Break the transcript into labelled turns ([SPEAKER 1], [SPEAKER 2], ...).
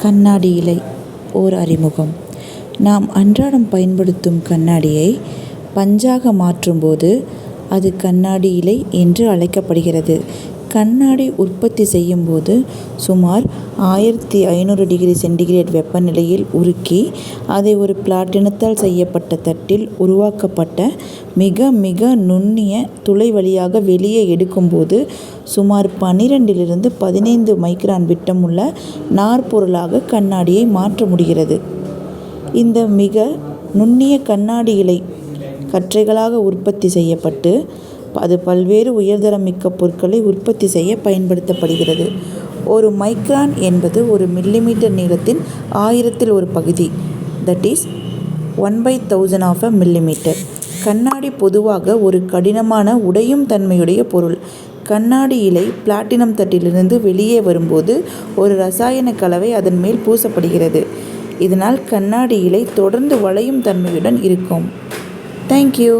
[SPEAKER 1] கண்ணாடி இலை ஓர் அறிமுகம். நாம் அன்றாடம் பயன்படுத்தும் கண்ணாடியை பஞ்சாக மாற்றும்போது அது கண்ணாடி இலை என்று அழைக்கப்படுகிறது. கண்ணாடி உற்பத்தி செய்யும் போது சுமார் ஆயிரத்தி ஐநூறு டிகிரி சென்டிகிரேட் வெப்பநிலையில் உருக்கி அதை ஒரு பிளாட்டினத்தால் செய்யப்பட்ட தட்டில் உருவாக்கப்பட்ட மிக மிக நுண்ணிய துளை வழியாக வெளியே எடுக்கும்போது சுமார் பன்னிரெண்டிலிருந்து பதினைந்து மைக்ரான் விட்டமுள்ள நார்பொருளாக கண்ணாடியை மாற்ற முடிகிறது. இந்த மிக நுண்ணிய கண்ணாடி இலை கற்றைகளாக உற்பத்தி செய்யப்பட்டு அது பல்வேறு உயர்தரமிக்க பொருட்களை உற்பத்தி செய்ய பயன்படுத்தப்படுகிறது. ஒரு மைக்ரான் என்பது ஒரு மில்லிமீட்டர் நீளத்தின் ஆயிரத்தில் ஒரு பகுதி. That is one by thousand of a millimetre கண்ணாடி பொதுவாக ஒரு கடினமான உடையும் தன்மையுடைய பொருள். கண்ணாடி இலை பிளாட்டினம் தட்டிலிருந்து வெளியே வரும்போது ஒரு ரசாயன கலவை அதன் மேல் பூசப்படுகிறது. இதனால் கண்ணாடி இலை தொடர்ந்து வளையும் தன்மையுடன் இருக்கும். தேங்க்யூ